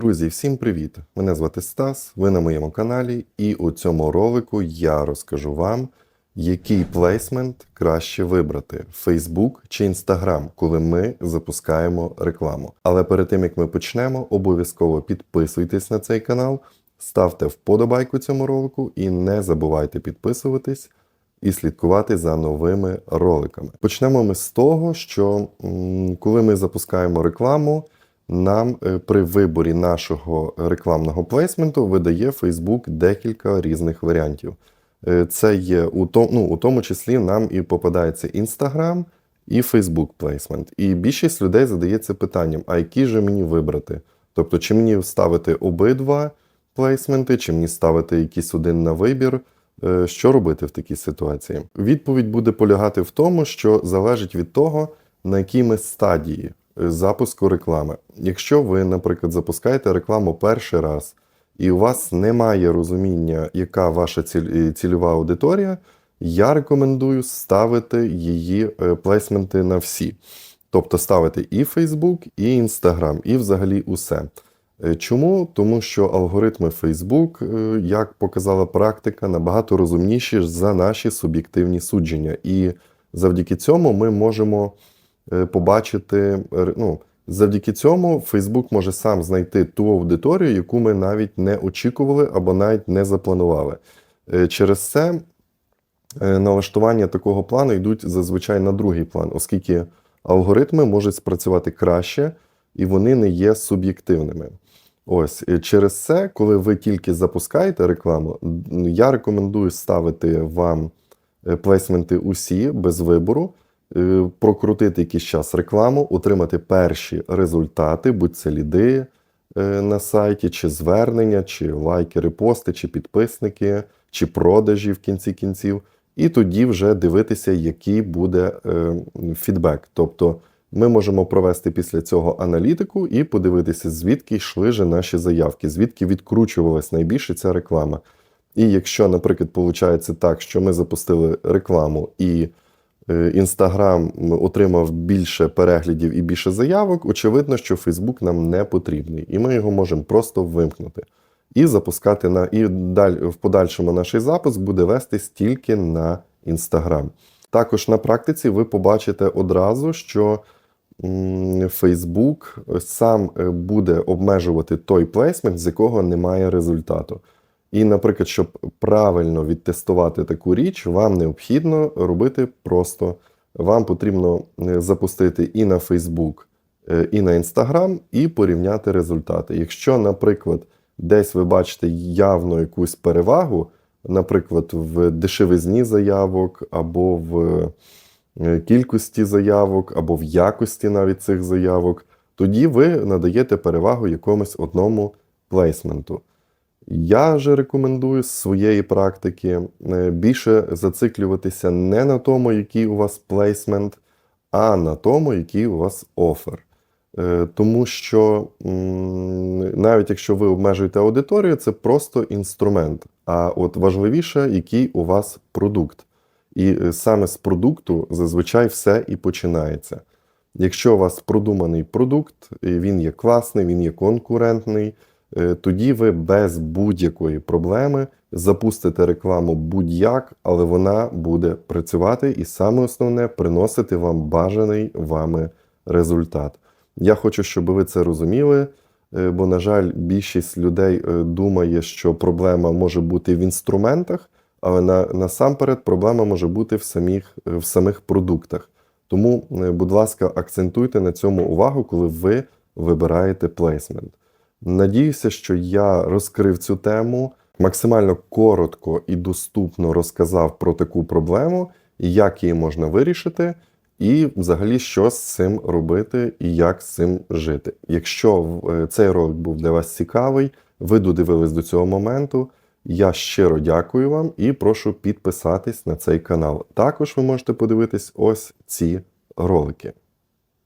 Друзі, всім привіт! Мене звати Стас, ви на моєму каналі, і у цьому ролику я розкажу вам, який плейсмент краще вибрати: Facebook чи Instagram, коли ми запускаємо рекламу. Але перед тим як ми почнемо, обов'язково підписуйтесь на цей канал, ставте вподобайку цьому ролику і не забувайте підписуватись. І слідкувати за новими роликами. Почнемо ми з того, що коли ми запускаємо рекламу, нам е, при виборі нашого рекламного плейсменту видає Facebook декілька різних варіантів. Е, Це є у тому, ну, у тому числі нам і попадається Instagram і Facebook плейсмент. І більшість людей задається питанням: а який же мені вибрати? Тобто, чи мені ставити обидва плейсменти, чи мені ставити якийсь один на вибір? Е, Що робити в такій ситуації? Відповідь буде полягати в тому, що залежить від того, на якій ми стадії запуску реклами. Якщо ви, наприклад, запускаєте рекламу перший раз, і у вас немає розуміння, яка ваша е, цільова аудиторія, я рекомендую ставити її е, плейсменти на всі. Тобто ставити і Facebook, і Instagram, і взагалі усе. Е, Чому? Тому що алгоритми Facebook, як показала практика, набагато розумніші за наші суб'єктивні судження. І завдяки цьому ми можемо побачити. е, Ну, завдяки цьому Facebook може сам знайти ту аудиторію, яку ми навіть не очікували або навіть не запланували. Е, Через це е, налаштування такого плану йдуть зазвичай на другий план, оскільки алгоритми можуть спрацювати краще і вони не є суб'єктивними. Ось через це, коли ви тільки запускаєте рекламу, я рекомендую ставити вам е, плейсменти усі без вибору, е, прокрутити якийсь час рекламу, отримати перші результати, будь це ліди е, на сайті, чи звернення, чи лайки, репости, чи підписники, чи продажі в кінці кінців, і тоді вже дивитися, який буде е, фідбек. Тобто ми можемо провести після цього аналітику і подивитися, звідки йшли же наші заявки, звідки відкручувалась найбільше ця реклама. І якщо, наприклад, виходить так, що ми запустили рекламу і Інстаграм отримав більше переглядів і більше заявок, очевидно, що Фейсбук нам не потрібний, і ми його можемо просто вимкнути і запускати на і даль, в подальшому наш запуск буде вестись тільки на Інстаграм. Також на практиці ви побачите одразу, що Facebook сам е, буде обмежувати той плейсмент, з якого немає результату. І, наприклад, щоб правильно відтестувати таку річ, вам необхідно робити просто. Вам потрібно е, запустити і на Facebook, е, і на Instagram, і порівняти результати. Якщо, наприклад, десь ви бачите явно якусь перевагу, наприклад, в дешевизні заявок, або в е, кількості заявок, або в якості навіть цих заявок, тоді ви надаєте перевагу якомусь одному плейсменту. Я же рекомендую з своєї практики е, більше зациклюватися не на тому, який у вас плейсмент, а на тому, який у вас офер. Е, Тому що навіть якщо ви обмежуєте аудиторію, це просто інструмент. А от важливіше, який у вас продукт. І е, саме з продукту зазвичай все і починається. Якщо у вас продуманий продукт, він є класний, він є конкурентний, тоді ви без будь-якої проблеми запустите рекламу будь-як, але вона буде працювати і саме основне приносити вам бажаний вами результат. Я хочу, щоб ви це розуміли, е, бо, на жаль, більшість людей е, думає, що проблема може бути в інструментах, але на, насамперед проблема може бути в самих, в самих продуктах. Тому, е, будь ласка, акцентуйте на цьому увагу, коли ви вибираєте плейсмент. Надіюся, що я розкрив цю тему, максимально коротко і доступно розказав про таку проблему, як її можна вирішити, і взагалі, що з цим робити і як з цим жити. Якщо е, цей ролик був для вас цікавий, ви додивились до цього моменту. Я щиро дякую вам і прошу підписатись на цей канал. Також ви можете подивитись ось ці ролики.